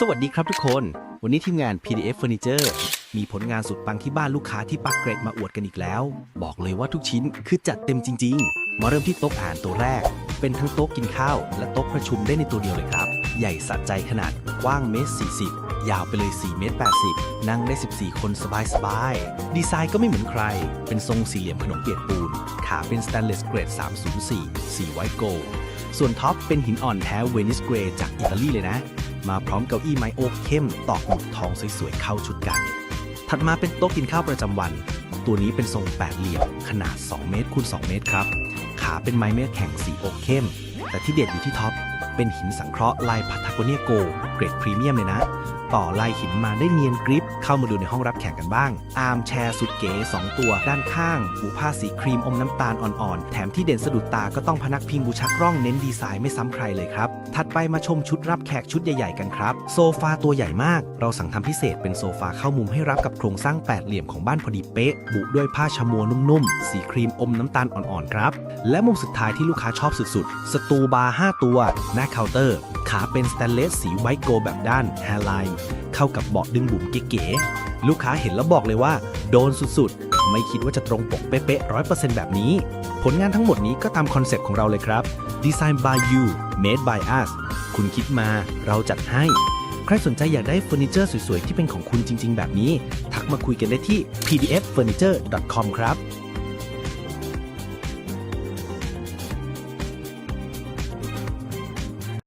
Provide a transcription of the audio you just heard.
สวัสดีครับทุกคน วันนี้ทีมงาน PDF Furniture มีผลงานสุดปังที่บ้านลูกค้าที่ปักเกรดมาอวดกันอีกแล้ว บอกเลยว่าทุกชิ้นคือจัดเต็มจริง ๆ มาเริ่มที่โต๊ะอ่านตัวแรก เป็นทั้งโต๊ะกินข้าว และโต๊ะประชุมได้ในตัวเดียวเลยครับ ใหญ่สะใจขนาดกว้างเมตร40 ยาวไปเลย4เมตร80 นั่งได้ 14 คนสบายๆ ดีไซน์ก็ไม่เหมือนใคร เป็นทรงสี่เหลี่ยมขนมเปียกปูน ขาเป็นสแตนเลสเกรด 304 สีไวท์โกลส่วนท็อปเป็นหินอ่อนแท้เวนิสเกรจากอิตาลีเลยนะ มาพร้อมเก้าอี้ไม้โอ๊กเข้มตอกหมุดทองสวยๆเข้าชุดกัน ถัดมาเป็นโต๊ะกินข้าวประจำวัน ตัวนี้เป็นทรงแปดเหลี่ยมขนาด 2 เมตรคูณ2เมตรครับ ขาเป็นไม้เมตรแข็งสีโอ๊กเข้ม แต่ที่เด็ดอยู่ที่ท็อปเป็นหินสังเคราะห์ลายพัทโกเนียโก เกรดพรีเมียมเลยนะ ต่อลายหินมาได้เนียนกริป เข้ามาดูในห้องรับแขกกันบ้าง อาร์มแชร์สุดเก๋ 2 ตัว ด้านข้างปูผ้าสีครีมอมน้ำตาลอ่อนๆ แถมที่เด่นสะดุดตาก็ต้องพนักพิงบูชักร่องเน้นดีไซน์ไม่ซ้ำใครเลยครับ ถัดไปมาชมชุดรับแขกชุดใหญ่ๆกันครับ โซฟาตัวใหญ่มาก เราสั่งทำพิเศษเป็นโซฟาเข้ามุมให้รับกับโครงสร้างแปดเหลี่ยมของบ้านพอดีเป๊ะ บุด้วยผ้าชมัวนุ่มๆ สีครีมอมน้ำตาลอ่อนๆครับ และมุมสุดท้ายที่ลูกค้าชอบสุดๆ สตูบาร์5ตัว หน้าเคาน์เตอร์ ขาเป็นสแตนเลสสีไวท์โกลแบบด้านแฮร์ไลน์เข้ากับเบาะดึงบุ๋มเก๋ๆลูกค้าเห็นแล้วบอกเลยว่า โดนสุดๆ ไม่คิดว่าจะตรงปกเป๊ะๆร้อยเปอร์เซ็นต์แบบนี้ ผลงานทั้งหมดนี้ก็ตามคอนเซ็ปต์ของเราเลยครับ Design by you made by us คุณคิดมาเราจัดให้ ใครสนใจอยากได้เฟอร์นิเจอร์สวยๆ ที่เป็นของคุณจริง ๆ แบบนี้ ทักมาคุยกันได้ที่ pdffurniture.com ครับ